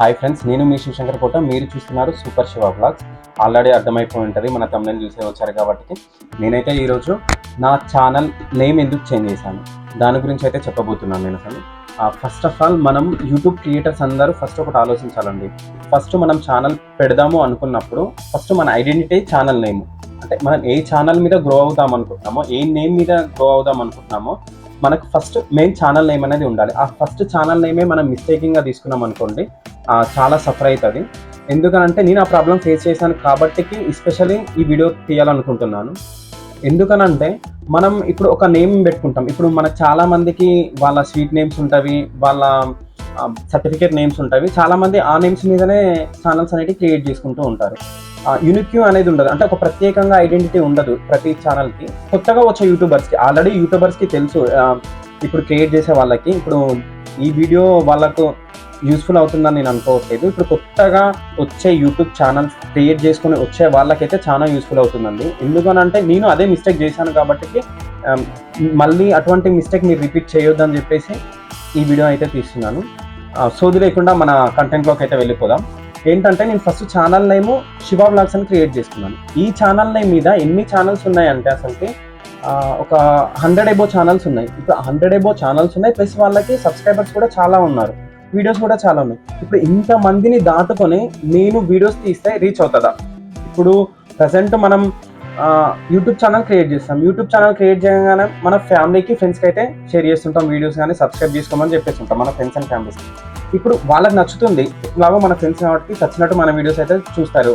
Hi friends నేను మీ శివశంకర్ కోట. మీరు చూస్తున్నారు సూపర్ శివ బ్లాగ్స్ ఆల్రెడీ అర్థమైపోయి ఉంటుంది మన తమిళ చూసే వచ్చారు కాబట్టి. నేనైతే ఈరోజు నా ఛానల్ నేమ్ ఎందుకు చేంజ్ చేశాను? దాని గురించి అయితే చెప్పబోతున్నాను నేను అసలు. ఫస్ట్ ఆఫ్ ఆల్ మనం యూట్యూబ్ క్రియేటర్స్ అందరూ ఫస్ట్ ఒకటి ఆలోచించాలండి. ఫస్ట్ మనం ఛానల్ పెడదాము అనుకున్నప్పుడు ఫస్ట్ మన ఐడెంటిటీ ఛానల్ నేమ్ అంటే మనం ఏ ఛానల్ మీద గ్రో అవుదాం అనుకుంటున్నామో ఏ నేమ్ మీద గ్రో అవుదాం అనుకుంటున్నామో మనకు ఫస్ట్ మెయిన్ ఛానల్ నేమ్ అనేది ఉండాలి. ఆ ఫస్ట్ ఛానల్ నేమే మనం మిస్టేకింగ్గా తీసుకున్నాం అనుకోండి చాలా సఫర్ అవుతుంది ఎందుకనంటే నేను ఆ ప్రాబ్లం ఫేస్ చేశాను కాబట్టి ఎస్పెషల్లీ ఈ వీడియో తీయాలనుకుంటున్నాను. ఎందుకనంటే మనం ఇప్పుడు ఒక నేమ్ పెట్టుకుంటాం. ఇప్పుడు మనకు చాలామందికి వాళ్ళ స్వీట్ నేమ్స్ ఉంటవి వాళ్ళ సర్టిఫికేట్ నేమ్స్ ఉంటాయి. చాలా మంది ఆ నేమ్స్ మీదనే ఛానల్స్ అనేవి క్రియేట్ చేసుకుంటూ ఉంటారు. యూనిక్యూ అనేది ఉండదు. అంటే ఒక ప్రత్యేకంగా ఐడెంటిటీ ఉండదు ప్రతి ఛానల్కి కొత్తగా వచ్చే యూట్యూబర్స్కి ఆల్రెడీ యూట్యూబర్స్కి తెలుసు. ఇప్పుడు క్రియేట్ చేసే వాళ్ళకి ఇప్పుడు ఈ వీడియో వాళ్ళకు యూస్ఫుల్ అవుతుందని నేను అనుకోవట్లేదు. ఇప్పుడు కొత్తగా వచ్చే యూట్యూబ్ ఛానల్స్ క్రియేట్ చేసుకుని వచ్చే వాళ్ళకైతే చాలా యూస్ఫుల్ అవుతుందండి. ఎందుకనంటే నేను అదే మిస్టేక్ చేశాను కాబట్టి మళ్ళీ అటువంటి మిస్టేక్ మీరు రిపీట్ చేయొద్దని చెప్పేసి ఈ వీడియో అయితే తీస్తున్నాను. సోది లేకుండా మన కంటెంట్లోకి అయితే వెళ్ళిపోదాం. ఏంటంటే నేను first channel name Shiva vlogs అని క్రియేట్ చేసుకున్నాను ఈ ఛానల్ నేమ్ మీద ఎన్ని ఛానల్స్ ఉన్నాయంటే అసలుకి ఒక హండ్రెడ్ ఎబో ఛానల్స్ ఉన్నాయి. ఇప్పుడు హండ్రెడ్ ఎబో ఛానల్స్ ఉన్నాయి ప్లస్ వాళ్ళకి సబ్స్క్రైబర్స్ కూడా చాలా ఉన్నారు. వీడియోస్ కూడా చాలా ఉన్నాయి. ఇప్పుడు ఇంతమందిని దాటుకొని నేను వీడియోస్ తీస్తే రీచ్ అవుతుందా? ఇప్పుడు ప్రజెంట్ మనం యూట్యూబ్ ఛానల్ క్రియేట్ చేస్తాం. యూట్యూబ్ ఛానల్ క్రియేట్ చేయగానే మన ఫ్యామిలీకి ఫ్రెండ్స్కి అయితే షేర్ చేస్తుంటాం వీడియోస్ కానీ సబ్స్క్రైబ్ చేసుకోమని చెప్పేస్తుంటాం మన ఫ్రెండ్స్ అండ్ ఫ్యామిలీస్ ఇప్పుడు వాళ్ళకి నచ్చుతుంది ఇలాగో మన ఫ్రెండ్స్ కాబట్టి నచ్చినట్టు మన వీడియోస్ అయితే చూస్తారు.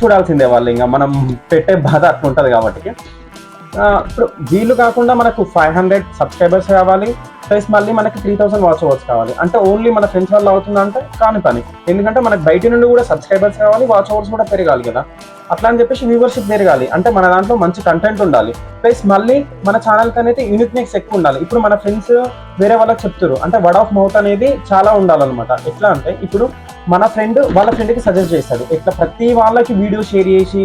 చూడాల్సిందే వాళ్ళు ఇంకా మనం పెట్టే బాధ అట్లా ఉంటుంది కాబట్టి. ఇప్పుడు వీళ్ళు కాకుండా మనకు ఫైవ్ హండ్రెడ్ సబ్స్క్రైబర్స్ కావాలి ప్లస్ మళ్ళీ మనకి త్రీ థౌసండ్ వాచ్ అవర్స్ కావాలి. అంటే ఓన్లీ మన ఫ్రెండ్స్ వల్ల అవుతుందంటే కాని పని. ఎందుకంటే మనకి బయట నుండి కూడా సబ్స్క్రైబర్స్ కావాలి వాచ్ అవర్స్ కూడా పెరగాలి కదా. అట్లా అని చెప్పేసి వ్యూవర్షిప్ పెరగాలి. అంటే మన దాంట్లో మంచి కంటెంట్ ఉండాలి. ప్లస్ మళ్ళీ మన ఛానల్కి అనేది యూనిక్నెస్ ఎక్కువ ఉండాలి. ఇప్పుడు మన ఫ్రెండ్స్ వేరే వాళ్ళకి చెప్తారు అంటే వర్డ్ ఆఫ్ మౌత్ అనేది చాలా ఉండాలన్నమాట. ఎట్లా అంటే ఇప్పుడు మన ఫ్రెండ్ వాళ్ళ ఫ్రెండ్కి సజెస్ట్ చేస్తాడు. ఇట్లా ప్రతి వాళ్ళకి వీడియో షేర్ చేసి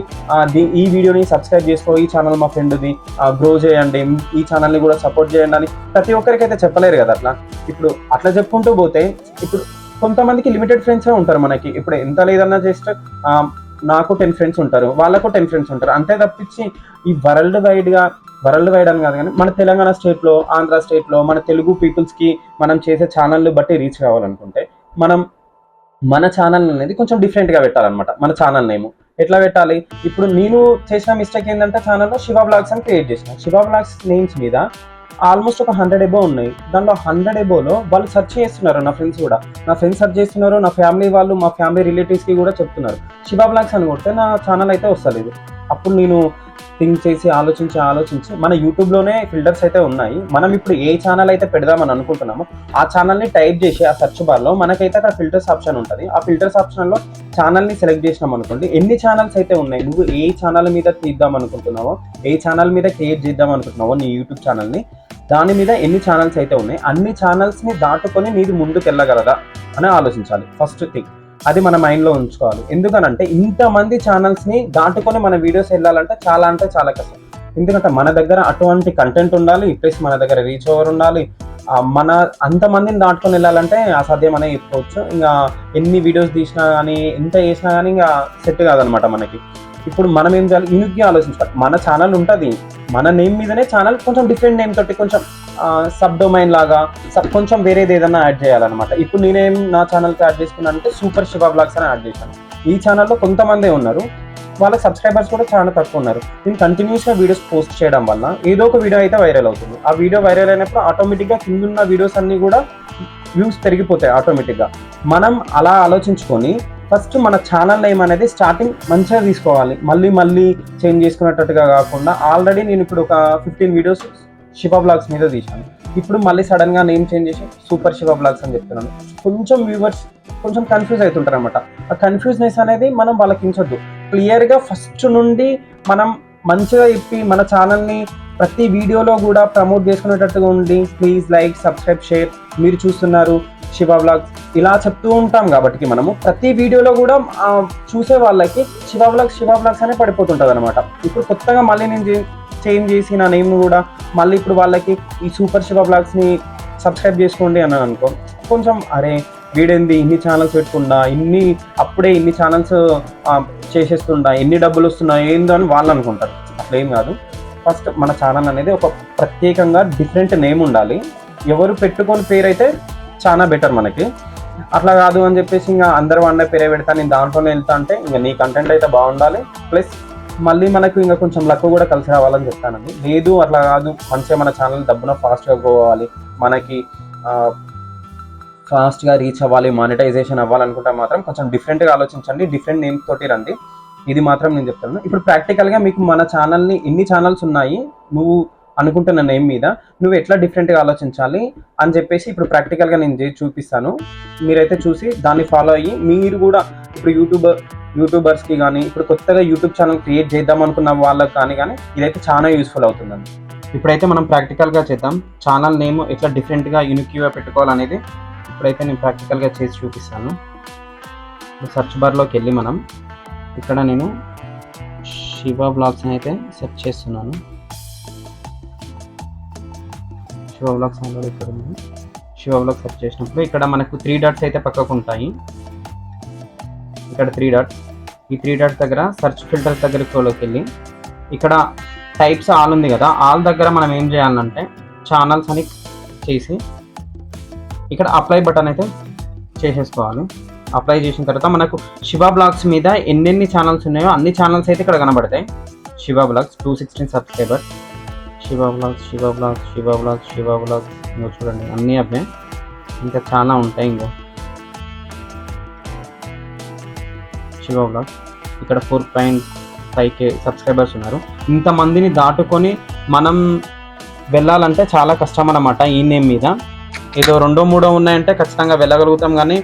ఈ వీడియోని సబ్స్క్రైబ్ చేసుకో ఈ ఛానల్ మా ఫ్రెండ్ది గ్రో చేయండి ఈ ఛానల్ని కూడా సపోర్ట్ చేయండి అని ప్రతి ఒక్కరికి అయితే చెప్పలేరు కదా అట్లా? ఇప్పుడు అట్లా చెప్పుకుంటూ పోతే ఇప్పుడు కొంతమందికి లిమిటెడ్ ఫ్రెండ్సే ఉంటారు మనకి. ఇప్పుడు ఎంత లేదన్నా జస్ట్ నాకు టెన్ ఫ్రెండ్స్ ఉంటారు వాళ్ళకు టెన్ ఫ్రెండ్స్ ఉంటారు. అంతే తప్పించి ఈ వరల్డ్ వైడ్గా వరల్డ్ వైడ్ అని కాదు కానీ మన తెలంగాణ స్టేట్లో ఆంధ్ర స్టేట్లో మన తెలుగు పీపుల్స్కి మనం చేసే ఛానళ్ళు బట్టి రీచ్ కావాలనుకుంటే మనం మన ఛానల్ అనేది కొంచెం డిఫరెంట్గా పెట్టాలన్నమాట. మన ఛానల్ నేమ్. ఎట్లా పెట్టాలి? ఇప్పుడు నేను చేసిన మిస్టేక్ ఏంటంటే ఛానల్లో శివ బ్లాగ్స్ అని క్రియేట్ చేసిన. శివ బ్లాగ్స్ నేమ్స్ మీద ఆల్మోస్ట్ ఒక హండ్రెడ్ ఎబో ఉన్నాయి. దాంట్లో హండ్రెడ్ ఎబోలో వాళ్ళు సెర్చ్ చేస్తున్నారు నా ఫ్రెండ్స్ కూడా. నా ఫ్రెండ్స్ సెర్చ్ చేస్తున్నారు నా ఫ్యామిలీ వాళ్ళు మా ఫ్యామిలీ రిలేటివ్స్కి కూడా చెప్తున్నారు. శివ బ్లాగ్స్ అని కొడితే నా ఛానల్ అయితే వస్తలేదు. అప్పుడు నేను థింక్ చేసి ఆలోచించి ఆలోచించి మన యూట్యూబ్లోనే ఫిల్టర్స్ అయితే ఉన్నాయి. మనం ఇప్పుడు ఏ ఛానల్ అయితే పెడదామని అనుకుంటున్నామో ఆ ఛానల్ని టైప్ చేసి ఆ సెర్చ్ బార్లో మనకైతే అక్కడ ఫిల్టర్స్ ఆప్షన్ ఉంటుంది. ఆ ఫిల్టర్స్ ఆప్షన్లో ఛానల్ని సెలెక్ట్ చేసినాం అనుకోండి ఎన్ని ఛానల్స్ అయితే ఉన్నాయి నువ్వు ఏ ఛానల్ మీద తీద్దాం అనుకుంటున్నావో ఏ ఛానల్ మీద క్రియేట్ చేద్దాం అనుకుంటున్నావో నీ యూట్యూబ్ ఛానల్ని దాని మీద ఎన్ని ఛానల్స్ అయితే ఉన్నాయి అన్ని ఛానల్స్ని దాటుకొని నీది ముందుకు వెళ్ళగలదా అని ఆలోచించాలి. ఫస్ట్ థింగ్ అది మన మైండ్లో ఉంచుకోవాలి. ఎందుకనంటే ఇంతమంది ఛానల్స్ని దాటుకొని మన వీడియోస్ వెళ్ళాలంటే చాలా అంటే చాలా కష్టం. ఎందుకంటే మన దగ్గర అటువంటి కంటెంట్ ఉండాలి ప్లస్ మన దగ్గర రీచ్ ఓవర్ ఉండాలి. మన అంతమందిని దాటుకొని వెళ్ళాలంటే అసాధ్యం అనే చెప్పుకోవచ్చు ఇంకా ఎన్ని వీడియోస్ తీసినా కానీ ఎంత చేసినా కానీ ఇంకా సెట్ కాదనమాట మనకి. ఇప్పుడు మనం ఏం చేయాలి? యూనిక్గా ఆలోచించాలి మన ఛానల్ ఉంటుంది. మన నేమ్ మీదనే ఛానల్ కొంచెం డిఫరెంట్ నేమ్ తోటి కొంచెం సబ్ డొమైన్ లాగా సబ్ కొంచెం వేరేది ఏదైనా యాడ్ చేయాలన్నమాట. ఇప్పుడు నేనేం నా ఛానల్కి యాడ్ చేసుకున్నాను అంటే సూపర్ శివ బ్లాగ్స్ అని యాడ్ చేశాను. ఈ ఛానల్లో కొంతమందే ఉన్నారు. వాళ్ళ సబ్స్క్రైబర్స్ కూడా చాలా తక్కువ ఉన్నారు. నేను కంటిన్యూస్గా వీడియోస్ పోస్ట్ చేయడం వల్ల ఏదో ఒక వీడియో అయితే వైరల్ అవుతుంది. ఆ వీడియో వైరల్ అయినప్పుడు ఆటోమేటిక్గా కింద ఉన్న వీడియోస్ అన్నీ కూడా వ్యూస్ పెరిగిపోతాయి ఆటోమేటిక్గా మనం అలా ఆలోచించుకొని ఫస్ట్ మన ఛానల్ నేమ్ అనేది స్టార్టింగ్ మంచిగా తీసుకోవాలి. మళ్ళీ మళ్ళీ చేంజ్ చేసుకునేటట్టుగా కాకుండా ఆల్రెడీ నేను ఇప్పుడు ఒక ఫిఫ్టీన్ వీడియోస్ శివ బ్లాగ్స్ మీద తీశాను. ఇప్పుడు మళ్ళీ సడన్గా నేమ్ చేంజ్ చేసి సూపర్ శివ బ్లాగ్స్ అని చెప్తున్నాను. కొంచెం వ్యూవర్స్ కొంచెం కన్ఫ్యూజ్ అవుతుంటారు అనమాట ఆ కన్ఫ్యూజ్నెస్ అనేది మనం వాళ్ళకి ఇంచొద్దు క్లియర్గా ఫస్ట్ నుండి మనం మంచిగా చెప్పి మన ఛానల్ని ప్రతి వీడియోలో కూడా ప్రమోట్ చేసుకునేటట్టుగా ఉండి ప్లీజ్ లైక్ సబ్స్క్రైబ్ షేర్ మీరు చూస్తున్నారు శివ వ్లాగ్స్ ఇలా చెప్తూ ఉంటాం కాబట్టి మనము ప్రతి వీడియోలో కూడా చూసే వాళ్ళకి శివ వ్లాగ్స్ శివ బ్లాగ్స్ అనే పడిపోతుంటుంది అనమాట ఇప్పుడు కొత్తగా మళ్ళీ నేను చేంజ్ చేసి నా నేమ్ కూడా మళ్ళీ ఇప్పుడు వాళ్ళకి ఈ సూపర్ శివ వ్లాగ్స్ని సబ్స్క్రైబ్ చేసుకోండి అని అనుకో కొంచెం అరే వీడేంది ఇన్ని ఛానల్స్ పెట్టుకుండా ఇన్ని అప్పుడే ఇన్ని ఛానల్స్ చేసేస్తుండా ఎన్ని డబ్బులు వస్తున్నాయి ఏందో అని వాళ్ళు అనుకుంటారు. అట్లా ఏం కాదు. ఫస్ట్ మన ఛానల్ అనేది ఒక ప్రత్యేకంగా డిఫరెంట్ నేమ్ ఉండాలి. ఎవరు పెట్టుకొని పేరు అయితే చాలా బెటర్ మనకి. అట్లా కాదు అని చెప్పేసి ఇంకా అందరు వండే పేరే పెడతా నేను దాంట్లోనే వెళ్తా అంటే ఇంకా నీ కంటెంట్ అయితే బాగుండాలి. ప్లస్ మళ్ళీ మనకు ఇంకా కొంచెం లక్ కూడా కలిసి రావాలని చెప్తానండి. లేదు అట్లా కాదు. మంచిగా మన ఛానల్ డబ్బున ఫాస్ట్గా పోవాలి. మనకి ఫాస్ట్గా రీచ్ అవ్వాలి మానిటైజేషన్ అవ్వాలనుకుంటే మాత్రం కొంచెం డిఫరెంట్గా ఆలోచించండి. డిఫరెంట్ నేమ్స్ తోటి రండి. ఇది మాత్రం నేను చెప్తాను. ఇప్పుడు ప్రాక్టికల్గా మీకు మన ఛానల్ని ఎన్ని ఛానల్స్ ఉన్నాయి నువ్వు అనుకుంటున్న నేమ్ మీద నువ్వు ఎట్లా డిఫరెంట్గా ఆలోచించాలి అని చెప్పేసి ఇప్పుడు ప్రాక్టికల్గా నేను చూపిస్తాను. మీరైతే చూసి దాన్ని ఫాలో అయ్యి మీరు కూడా ఇప్పుడు యూట్యూబర్ యూట్యూబర్స్కి కానీ ఇప్పుడు కొత్తగా యూట్యూబ్ ఛానల్ క్రియేట్ చేద్దాం అనుకున్న వాళ్ళకి కానీ కానీ ఇదైతే చాలా యూస్ఫుల్ అవుతుందండి. ఇప్పుడైతే మనం ప్రాక్టికల్గా చేద్దాం. ఛానల్ నేమ్ ఎట్లా డిఫరెంట్గా యూనిక్యూగా పెట్టుకోవాలనేది ఇప్పుడైతే నేను ప్రాక్టికల్గా చేసి చూపిస్తాను. సర్చ్ బార్లోకి వెళ్ళి మనం ఇక్కడ నేను శివ బ్లాగ్స్ని అయితే సెర్చ్ చేస్తున్నాను. శివ బ్లాగ్స్ ఆల్రెడీ ఇక్కడ ఉంది. శివ బ్లాగ్ సెర్చ్ చేసినప్పుడు ఇక్కడ మనకు త్రీ డాట్స్ అయితే పక్కకు ఉంటాయి. ఇక్కడ త్రీ డాట్స్ ఈ త్రీ డాట్స్ దగ్గర సెర్చ్ ఫిల్టర్స్ దగ్గరికి వెళ్ళి ఇక్కడ టైప్స్ ఆల్ ఉంది కదా ఆల్ దగ్గర మనం ఏం చేయాలంటే ఛానల్స్ అని చేసి ఇక్కడ అప్లై బటన్ అయితే చేసేసుకోవాలి. అప్లై చేసిన తర్వాత మనకు శివ బ్లాగ్స్ మీద ఎన్నెన్ని ఛానల్స్ ఉన్నాయో అన్ని ఛానల్స్ అయితే ఇక్కడ కనబడతాయి. Shiva vlogs two sixteen subscriber. Shiva vlogs Shiva vlogs Shiva vlogs Shiva vlogs ఇంకో చూడండి అన్నీ అవే ఇంకా చాలా ఉంటాయి ఇంకా. శివ బ్లాగ్స్. ఇక్కడ four point five K subscribers ఉన్నారు. ఇంతమందిని దాటుకొని మనం వెళ్ళాలంటే చాలా కష్టం అన్నమాట ఈ నేమ్ మీద. ఏదో రెండో మూడో ఉన్నాయంటే ఖచ్చితంగా వెళ్ళగలుగుతాం కానీ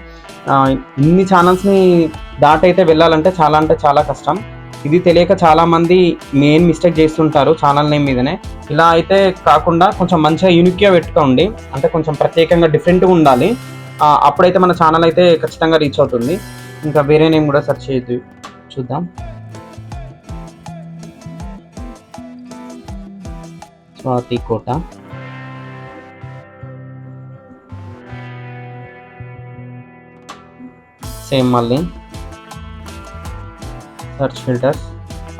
ఇన్ని ఛానల్స్ని దాటైతే వెళ్ళాలంటే చాలా అంటే చాలా కష్టం. ఇది తెలియక చాలామంది మెయిన్ మిస్టేక్ చేస్తుంటారు ఛానల్ నేమ్ మీదనే. ఇలా అయితే కాకుండా కొంచెం మంచిగా యూనిక్గా పెట్టుకోండి. అంటే కొంచెం ప్రత్యేకంగా డిఫరెంట్గా ఉండాలి. అప్పుడైతే మన ఛానల్ అయితే ఖచ్చితంగా రీచ్ అవుతుంది. ఇంకా వేరే నేమ్ కూడా సెర్చ్ చేయొద్దు. చూద్దాం. స్వాతి కోట. సేమ్ మళ్ళీ. సర్చ్ ఫిల్టర్స్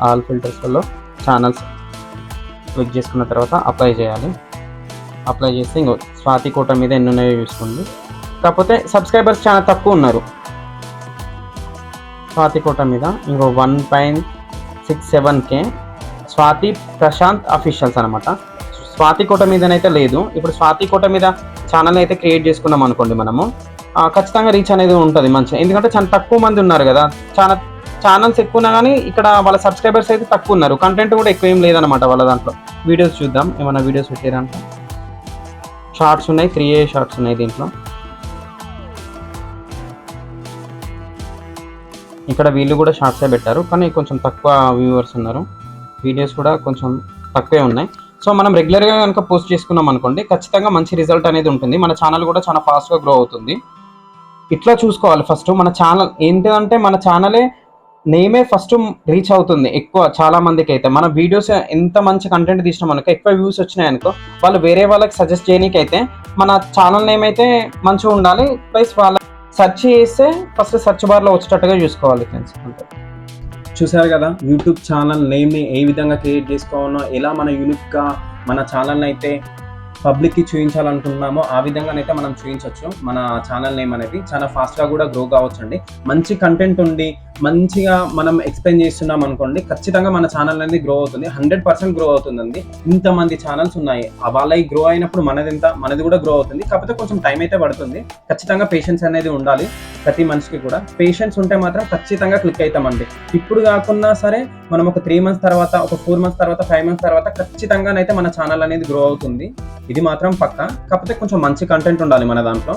ఆల్ ఫిల్టర్స్లో ఛానల్స్ క్లిక్ చేసుకున్న తర్వాత అప్లై చేయాలి. అప్లై చేస్తే ఇంకో స్వాతి కోట మీద ఎన్ని ఉన్నాయో చూసుకోండి. కాకపోతే సబ్స్క్రైబర్స్ చాలా తక్కువ ఉన్నారు. స్వాతి కోట మీద ఇంకో one point six seven K Swathi Prashanth officials అనమాట స్వాతి కోట మీదనైతే లేదు. ఇప్పుడు స్వాతి కోట మీద ఛానల్ అయితే క్రియేట్ చేసుకున్నాం అనుకోండి మనము. ఖచ్చితంగా రీచ్ అనేది ఉంటుంది మంచిగా. ఎందుకంటే చాలా తక్కువ మంది ఉన్నారు కదా. చాలా ఛానల్స్ ఎక్కువ ఉన్నా కానీ ఇక్కడ వాళ్ళ సబ్స్క్రైబర్స్ అయితే తక్కువ ఉన్నారు. కంటెంట్ కూడా ఎక్కువ ఏం లేదనమాట వాళ్ళ దాంట్లో. వీడియోస్ చూద్దాం. ఏమైనా వీడియోస్ పెట్టారంట షార్ట్స్ ఉన్నాయి. త్రీ ఏ షార్ట్స్ ఉన్నాయి దీంట్లో. ఇక్కడ వీళ్ళు కూడా షార్ట్సే పెట్టారు. కానీ కొంచెం తక్కువ వ్యూవర్స్ ఉన్నారు. వీడియోస్ కూడా కొంచెం తక్కువే ఉన్నాయి. సో మనం రెగ్యులర్గా కనుక పోస్ట్ చేసుకున్నాం అనుకోండి ఖచ్చితంగా మంచి రిజల్ట్ అనేది ఉంటుంది. మన ఛానల్ కూడా చాలా ఫాస్ట్గా గ్రో అవుతుంది. ఇట్లా చూసుకోవాలి. ఫస్ట్ మన ఛానల్ ఏంటంటే మన ఛానలే నేమే ఫస్ట్ రీచ్ అవుతుంది ఎక్కువ చాలా మందికి అయితే. మన వీడియోస్ ఎంత మంచి కంటెంట్ తీసినాం అనుకో ఎక్కువ వ్యూస్ వచ్చినాయి అనుకో వాళ్ళు వేరే వాళ్ళకి సజెస్ట్ చేయనీకైతే మన ఛానల్ నేమ్ అయితే మంచిగా ఉండాలి. ప్లస్ వాళ్ళ సెర్చ్ చేస్తే ఫస్ట్ సెర్చ్ బార్లో వచ్చేటట్టుగా చూసుకోవాలి ఫ్రెండ్స్ అంటే చూసారు కదా యూట్యూబ్ ఛానల్ నేమ్ని ఏ విధంగా క్రియేట్ చేసుకోవాలో ఎలా మన యూనిక్గా మన ఛానల్ని అయితే పబ్లిక్కి చూపించాలనుకుంటున్నామో ఆ విధంగానైతే మనం చూపించవచ్చు మన ఛానల్ నేమ్ అనేది చాలా ఫాస్ట్గా కూడా గ్రో కావచ్చండి. మంచి కంటెంట్ ఉండి మంచిగా మనం ఎక్స్ప్లెయిన్ చేస్తున్నాం అనుకోండి ఖచ్చితంగా మన ఛానల్ అనేది గ్రో అవుతుంది. హండ్రెడ్ పర్సెంట్ గ్రో అవుతుందండి. ఇంతమంది ఛానల్స్ ఉన్నాయి. ఆ వాళ్ళవి గ్రో అయినప్పుడు మనది ఎంత? మనది కూడా గ్రో అవుతుంది. కాకపోతే కొంచెం టైం అయితే పడుతుంది. ఖచ్చితంగా పేషెన్స్ అనేది ఉండాలి ప్రతి మనిషికి కూడా. పేషెన్స్ ఉంటే మాత్రం ఖచ్చితంగా క్లిక్ అవుతామండి ఇప్పుడు కాకున్నా సరే మనం ఒక త్రీ మంత్స్ తర్వాత ఒక ఫోర్ మంత్స్ తర్వాత ఫైవ్ మంత్స్ తర్వాత ఖచ్చితంగానైతే మన ఛానల్ అనేది గ్రో అవుతుంది. ఇది మాత్రం పక్క. కాకపోతే కొంచెం మంచి కంటెంట్ ఉండాలి మన దాంట్లో.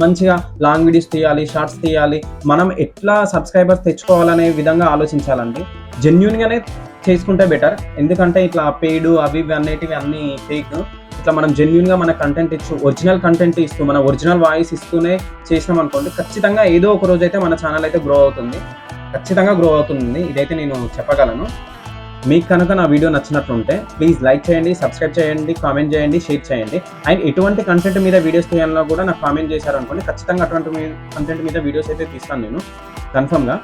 మంచిగా లాంగ్ వీడియోస్ తీయాలి షార్ట్స్ తీయాలి. మనం ఎట్లా సబ్స్క్రైబర్స్ తెచ్చుకోవాలనే విధంగా ఆలోచించాలండి. జెన్యున్గానే చేసుకుంటే బెటర్ ఎందుకంటే ఇట్లా పెయిడ్ అవి ఇవి అన్నిటివి అన్ని ఫేక్ ఇట్లా మనం జెన్యున్గా మన కంటెంట్ ఇచ్చు ఒరిజినల్ కంటెంట్ ఇస్తూ మన ఒరిజినల్ వాయిస్ ఇస్తూనే చేసినాం అనుకోండి ఖచ్చితంగా ఏదో ఒక రోజు అయితే మన ఛానల్ అయితే గ్రో అవుతుంది. ఖచ్చితంగా గ్రో అవుతుంది. ఇదైతే నేను చెప్పగలను. మీకు కనుక నా వీడియో నచ్చినట్లుంటే ప్లీజ్ లైక్ చేయండి సబ్స్క్రైబ్ చేయండి కామెంట్ చేయండి షేర్ చేయండి. అండ్ ఎటువంటి కంటెంట్ మీద వీడియోస్ తీయాలన్నా కూడా నాకు కామెంట్ చేశారనుకోండి ఖచ్చితంగా అటువంటి కంటెంట్ మీద వీడియోస్ అయితే తీస్తాను నేను. కన్ఫర్మ్గా